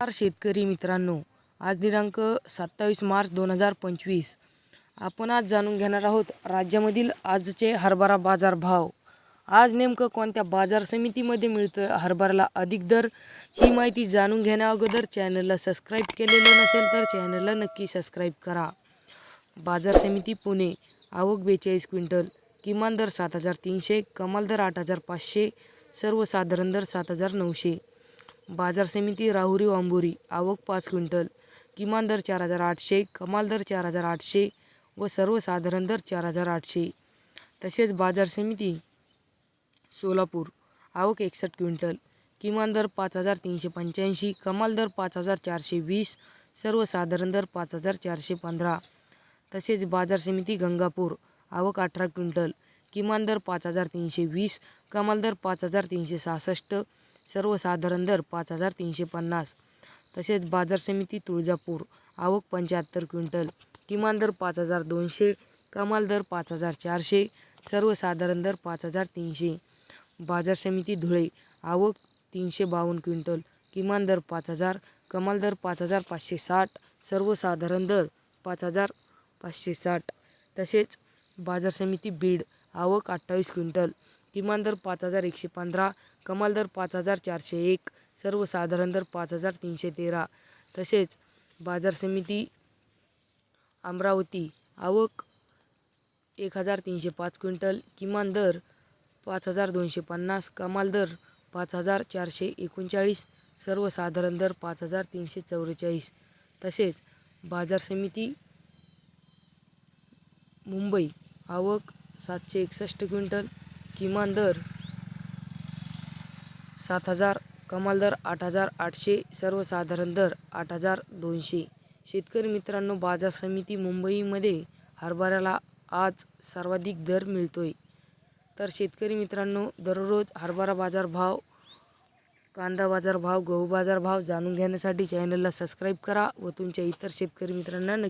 नमस्कार शेतकरी मित्रांनो आज दिनांक सत्तावीस मार्च दोन हजार पंचवीस. आपण आज जाणून घेणार आहोत राज्यामधील आजचे हरभरा बाजार भाव. आज नेमकं कोणत्या बाजार समितीमध्ये मिळतं हरभऱ्याला अधिक दर ही माहिती जाणून घेण्या अगोदर चॅनलला सबस्क्राईब केलेलं नसेल तर चॅनलला नक्की सबस्क्राईब करा. बाजार समिती पुणे आवक बेचाळीस क्विंटल किमान दर सात हजार तीनशे कमाल दर आठ हजार पाचशे सर्वसाधारण दर सात हजार नऊशे. बाजार समिती राहुरी वांबोरी आवक पाच क्विंटल किमान दर चार हजार आठशे कमाल दर चार हजार आठशे व सर्वसाधारण दर चार हजार आठशे. तसेच बाजार समिती सोलापूर आवक एकसष्ट क्विंटल किमान दर पाच हजार तीनशे पंच्याऐंशी कमाल दर पाच हजार चारशे वीस सर्वसाधारण दर पाच हजार चारशे पंधरा. तसेच बाजार समिती गंगापूर आवक अठरा क्विंटल किमान दर पाच हजार तीनशे वीस कमाल दर पाच हजार तीनशे सहासष्ट सर्वसाधारण दर पाच हजार तीनशे पन्नास. तसेच बाजार समिती तुळजापूर आवक पंच्याहत्तर क्विंटल किमान दर पाच हजार दोनशे कमाल दर पाच हजार चारशे सर्वसाधारण दर पाच हजार तीनशे. बाजार समिती धुळे आवक तीनशे बावन्न क्विंटल किमान दर पाच हजार कमाल दर पाच हजार पाचशे साठ सर्वसाधारण दर पाच हजार पाचशे साठ. तसेच बाजार समिती बीड आवक अठ्ठावीस क्विंटल किमान दर पाच हजार एकशे पंधरा कमाल दर पाच हजार चारशे एक सर्वसाधारण दर पाच हजार तीनशे तेरा. तसेच बाजार समिती अमरावती आवक एक हजार तीनशे पाच क्विंटल किमान दर पाच हजार दोनशे पन्नास कमाल दर पाच हजार चारशे एकोणचाळीस सर्वसाधारण दर पाच हजार तीनशे चौवेचाळीस. तसेच बाजार समिती मुंबई आवक सातशे एकसष्ट क्विंटल किमान दर सात हजार कमाल दर आठ हजार आठशे सर्वसाधारण दर आठ हजार दोनशे. शेतकरी मित्रांनो बाजार समिती मुंबईमध्ये हरभऱ्याला आज सर्वाधिक दर मिळतोय. तर शेतकरी मित्रांनो दररोज हरभरा बाजार भाव कांदा बाजार भाव गहू बाजारभाव जाणून घेण्यासाठी चॅनलला सबस्क्राईब करा व तुमच्या इतर शेतकरी मित्रांना नक्की